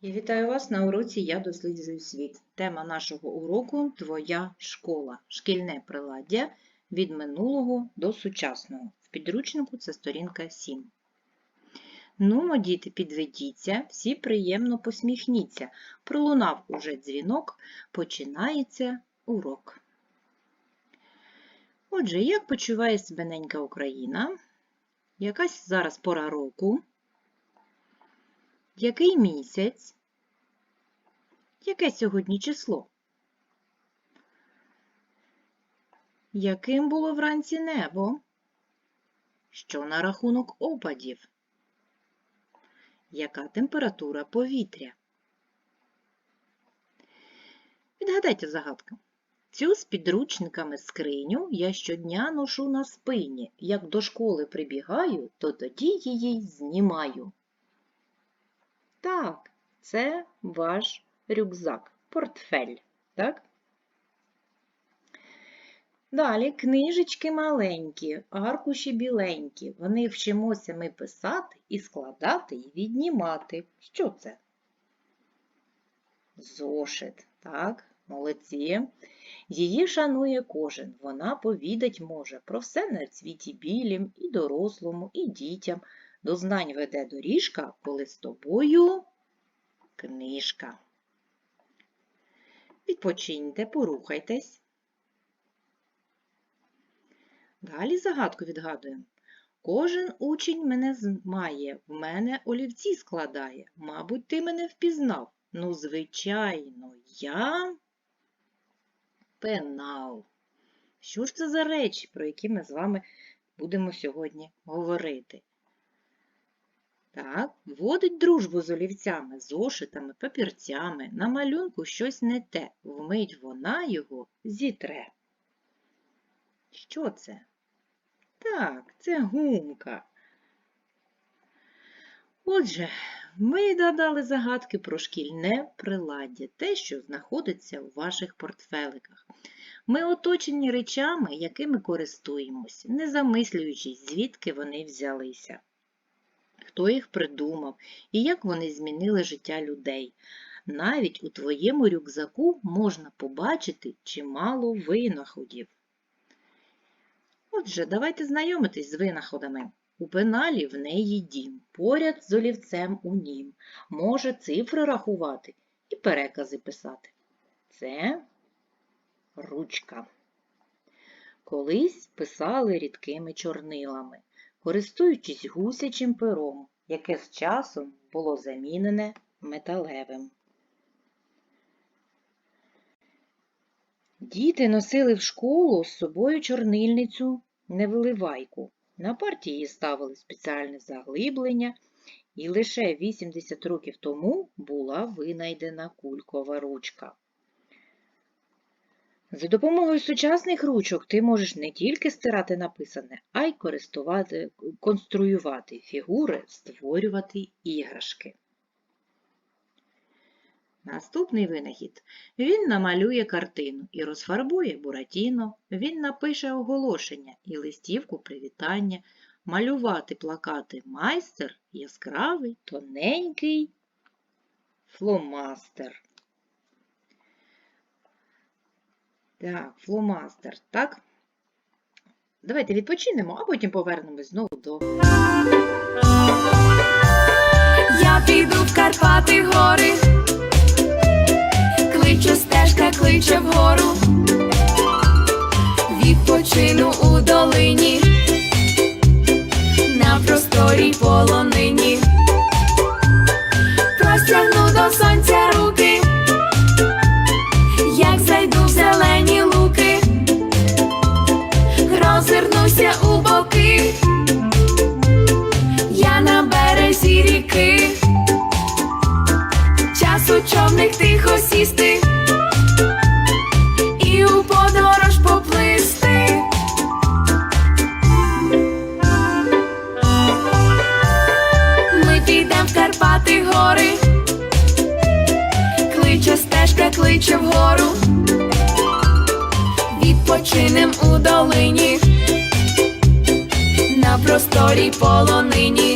І вітаю вас на уроці Я досліджую світ. Тема нашого уроку Твоя школа. Шкільне приладдя від минулого до сучасного. В підручнику це сторінка 7. Ну, діти, підведіться, всі приємно посміхніться. Пролунав уже дзвінок, починається урок. Отже, як почуває себе ненька Україна? Якась зараз пора року. Який місяць? Яке сьогодні число? Яким було вранці небо? Що на рахунок опадів? Яка температура повітря? Відгадайте загадку. Цю з підручниками скриню я щодня ношу на спині. Як до школи прибігаю, то тоді її знімаю. Так, це ваш рюкзак, портфель, так? Далі книжечки маленькі, аркуші біленькі. Вони вчимося ми писати і складати і віднімати. Що це? Зошит, так, молодці. Її шанує кожен. Вона повідать може про все на світі білім, і дорослому, і дітям. До знань веде доріжка, коли з тобою книжка. Відпочиньте, порухайтесь. Далі загадку відгадуємо. Кожен учень мене має, в мене олівці складає. Мабуть, ти мене впізнав. Ну, звичайно, я пенал. Що ж це за речі, про які ми з вами будемо сьогодні говорити? Так, вводить дружбу з олівцями, зошитами, папірцями, на малюнку щось не те, вмить вона його зітре. Що це? Так, це гумка. Отже, ми додали загадки про шкільне приладдя, те, що знаходиться у ваших портфеликах. Ми оточені речами, якими користуємось, не замислюючись, звідки вони взялися хто їх придумав і як вони змінили життя людей. Навіть у твоєму рюкзаку можна побачити чимало винаходів. Отже, давайте знайомитись з винаходами. У пеналі в неї дім, поряд з олівцем у нім. Може цифри рахувати і перекази писати. Це ручка. Колись писали рідкими чорнилами користуючись гусячим пером, яке з часом було замінене металевим. Діти носили в школу з собою чорнильницю невиливайку. На партії ставили спеціальне заглиблення, і лише 80 років тому була винайдена кулькова ручка. За допомогою сучасних ручок ти можеш не тільки стирати написане, а й користувати, конструювати фігури, створювати іграшки. Наступний винахід. Він намалює картину і розфарбує буратіно, він напише оголошення і листівку привітання, малювати плакати майстер яскравий, тоненький фломастер. Так, фломастер, так? Давайте відпочинемо, а потім повернемось знову до. Я піду в Карпати гори, кличе стежка, кличе вгору, відпочину у долині, кличе вгору, відпочинем у долині на просторій полонині.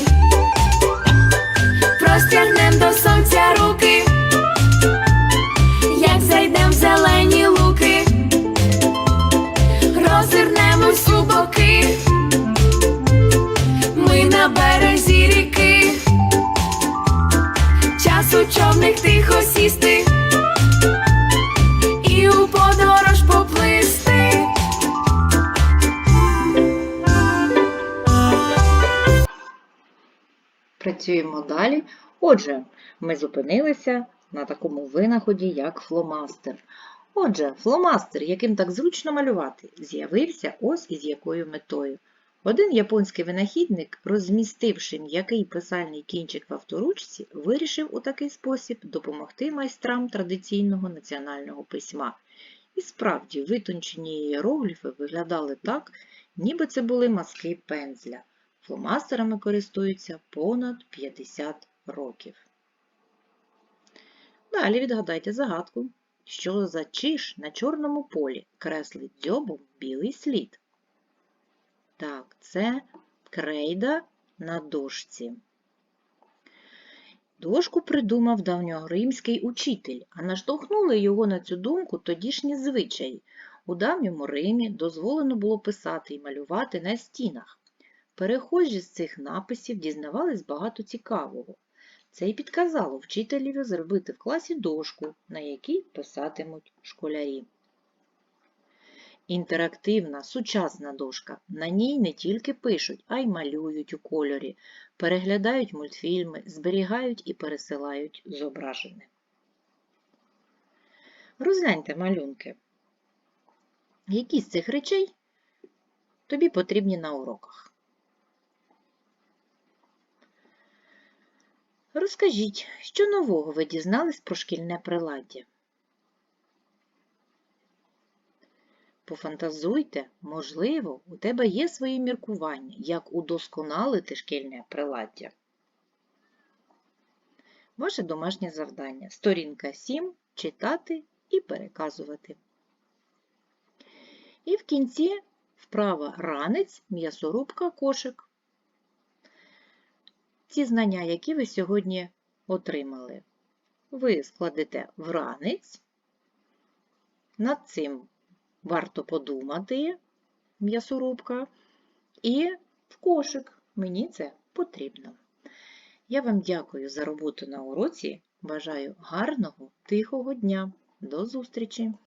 Працюємо далі. Отже, ми зупинилися на такому винаході, як фломастер. Отже, фломастер, яким так зручно малювати, з'явився ось із якою метою. Один японський винахідник, розмістивши м'який писальний кінчик в авторучці, вирішив у такий спосіб допомогти майстрам традиційного національного письма. І справді, витончені іерогліфи виглядали так, ніби це були мазки пензля. Фломастерами користуються понад 50 років. Далі відгадайте загадку, що за чиш на чорному полі креслить дзьобом білий слід. Так, це крейда на дошці. Дошку придумав давньоримський учитель, а наштовхнули його на цю думку тодішні звичаї. У давньому Римі дозволено було писати і малювати на стінах. Перехожі з цих написів дізнавались багато цікавого. Це й підказало вчителеві зробити в класі дошку, на якій писатимуть школярі. Інтерактивна, сучасна дошка. На ній не тільки пишуть, а й малюють у кольорі, переглядають мультфільми, зберігають і пересилають зображене. Розгляньте малюнки. Які з цих речей тобі потрібні на уроках? Розкажіть, що нового ви дізнались про шкільне приладдя? Пофантазуйте, можливо, у тебе є свої міркування, як удосконалити шкільне приладдя. Ваше домашнє завдання. Сторінка 7. Читати і переказувати. І в кінці вправа ранець, м'ясорубка, кошик. Ці знання, які ви сьогодні отримали, ви складете в ранець. Над цим варто подумати, м'ясорубка, і в кошик. Мені це потрібно. Я вам дякую за роботу на уроці. Бажаю гарного, тихого дня. До зустрічі!